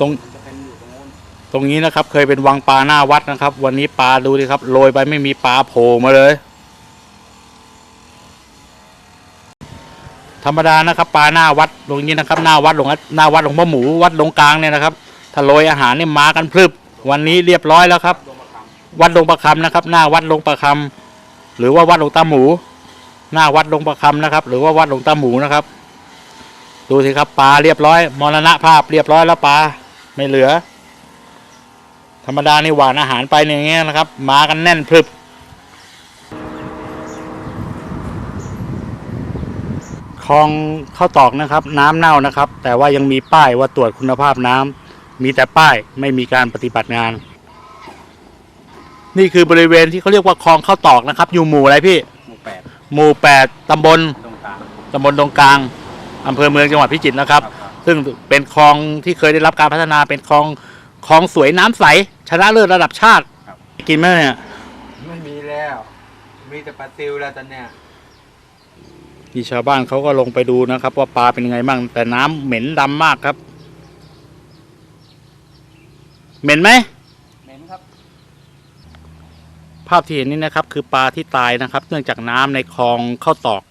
ตรงจะเป็นอยู่ตรงโน้นตรงนี้นะครับเคยเป็นวังปลาหน้าวัดนะครับ วันนี้ปลาดูดิครับโรยไปไม่มีปลาโผล่มาเลย ธรรมดานะครับปลาหน้าวัดตรงนี้นะครับ หน้าวัดหลวงหน้าวัดหลวงพ่อหมูวัดหลวงกลางเนี่ยนะครับถ้าโรยอาหารเนี่ยมากันพรึบ วันนี้เรียบร้อยแล้วครับดวงประควัดหลวงประคำนะครับ หน้าวัดหลวงประคำหรือว่าวัดหลวงตาหมู หน้าวัดหลวงประคำนะครับ หรือว่าวัดหลวงตาหมูนะครับ ดูสิครับปลาเรียบร้อยมรณภาพเรียบร้อยแล้วปลาไม่เหลือ ธรรมดานี่หวานอาหารไปอย่างเงี้ยนะครับ มากันแน่นพรึบคลองเข้าตอกนะครับ น้ำเน่านะครับ แต่ว่ายังมีป้ายว่าตรวจคุณภาพน้ำมีแต่ป้ายไม่มีการปฏิบัติงาน นี่คือบริเวณที่เขาเรียกว่าคลองเข้าตอกนะครับ อยู่หมู่อะไรพี่ำหมู่แปดหมู่แปดตำบลตรงกลางตำบลตรงกลาง อำเภอเมืองจังหวัดพิจิตรนะครับ ซึ่งเป็นคลองที่เคยได้รับการพัฒนาเป็นคลองคลองสวยน้ำใส ชนะเลิศระดับชาติกินไหมเนี่ยไม่มีแล้ว มีแต่ปลาซิวแล้วตอนเนี้ยที่ชาวบ้านเขาก็ลงไปดูนะครับ ว่าปลาเป็นยังไงบ้างแต่น้ำเหม็นดำมากครับ เหม็นไหม เหม็นครับ ภาพที่เห็นนี่นะครับคือปลาที่ตายนะครับ เนื่องจากน้ำในคลองเข้าตอก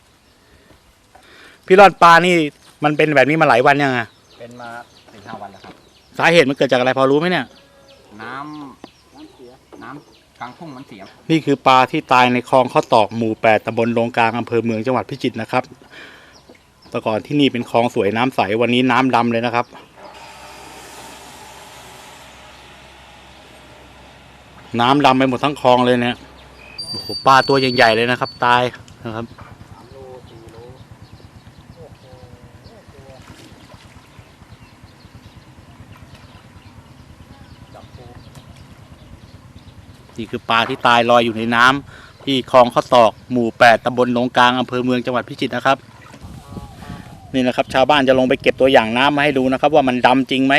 พี่รอดปลานี่มันเป็นแบบนี้มาหลายวันยังไงเป็นมาสี่ห้าวันแล้วครับ สาเหตุมันเกิดจากอะไรพอรู้ไหมเนี่ย น้ำน้ำเสียน้ำกลางทุ่งมันเสียนี่คือปลาที่ตายในคลองข้าวตอกหมู่แปดตำบลโรงกลางอำเภอเมืองจังหวัดพิจิตรนะครับแต่ก่อนที่นี่เป็นคลองสวยน้ำใสวันนี้น้ำดำเลยนะครับ น้ำดำไปหมดทั้งคลองเลยเนี่ยโอ้โหปลาตัวใหญ่ๆเลยนะครับ ตายนะครับ สามโลสี่โล นี่คือปลาที่ตายลอยอยู่ในน้ำที่คลองข้าวตอกหมู่แปดตำบลโรงกลางอำเภอเมืองจังหวัดพิจิตรนะครับ นี่นะครับ ชาวบ้านจะลงไปเก็บตัวอย่างน้ำมาให้ดูนะครับ ว่ามันดำจริงไหม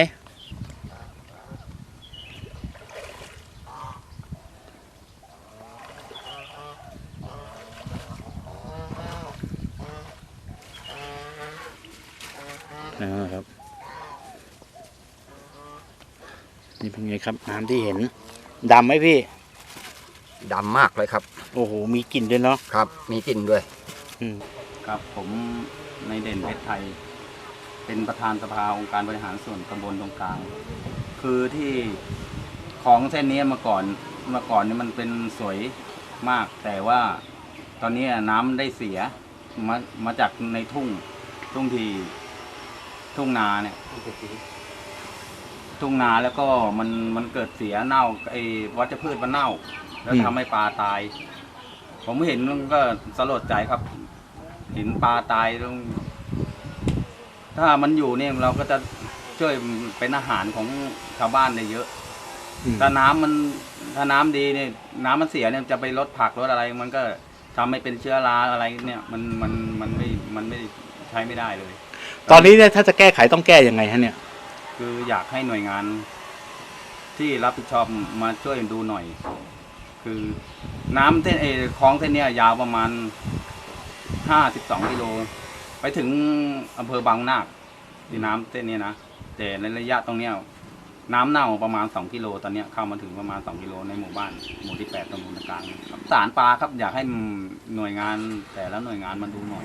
นะครับ นี่เป็นไงครับน้ำที่เห็นดำไหมพี่ดำมากเลยครับ โอ้โหมีกลิ่นด้วยเนาะครับ มีกลิ่นด้วย อืมครับผมในเด่นเพชรไทย เป็นประธานสภาองค์การบริหารส่วนตำบลตรงกลาง คือที่ของเส้นนี้เมื่อก่อนเมื่อก่อนนี่มันเป็นสวยมาก แต่ว่าตอนนี้น้ำได้เสียมามาจากในทุ่งทุ่งทีทุ่งนาเนี่ย ทุ่งนาแล้วก็มันมันเกิดเสียเน่าไอ้วัชพืชมันเน่า แล้วทำให้ปลาตาย ผมเห็นมันก็สลดใจครับ เห็นปลาตายตรงถ้ามันอยู่เนี่ยเราก็จะช่วยเป็นอาหารของชาวบ้านได้เยอะ อืม ถ้าน้ำมันถ้าน้ำดีเนี่ยน้ำมันเสียเนี่ยจะไปลดผักลดอะไร มันก็ทำให้เป็นเชื้อราอะไรเนี่ย มันมันมันไม่มันไม่ใช้ไม่ได้เลย ตอนนี้เนี่ยถ้าจะแก้ไขต้องแก้ยังไงฮะเนี่ย คืออยากให้หน่วยงานที่รับผิดชอบมาช่วยดูหน่อย คือน้ำเส้นเออคลองเส้นเนี้ยยาวประมาณห้าสิบสองกิโล ไปถึงอำเภอบางนาคที่น้ำเส้นนี้นะแต่ในระยะตรงเนี้ยน้ำเน่าประมาณสองกิโลตอนเนี้ยเข้ามาถึงประมาณสองกิโลในหมู่บ้านหมู่ที่แปดตำบลกลางครับสารปลาครับอยากให้หน่วยงานแต่ละหน่วยงานมาดูหน่อย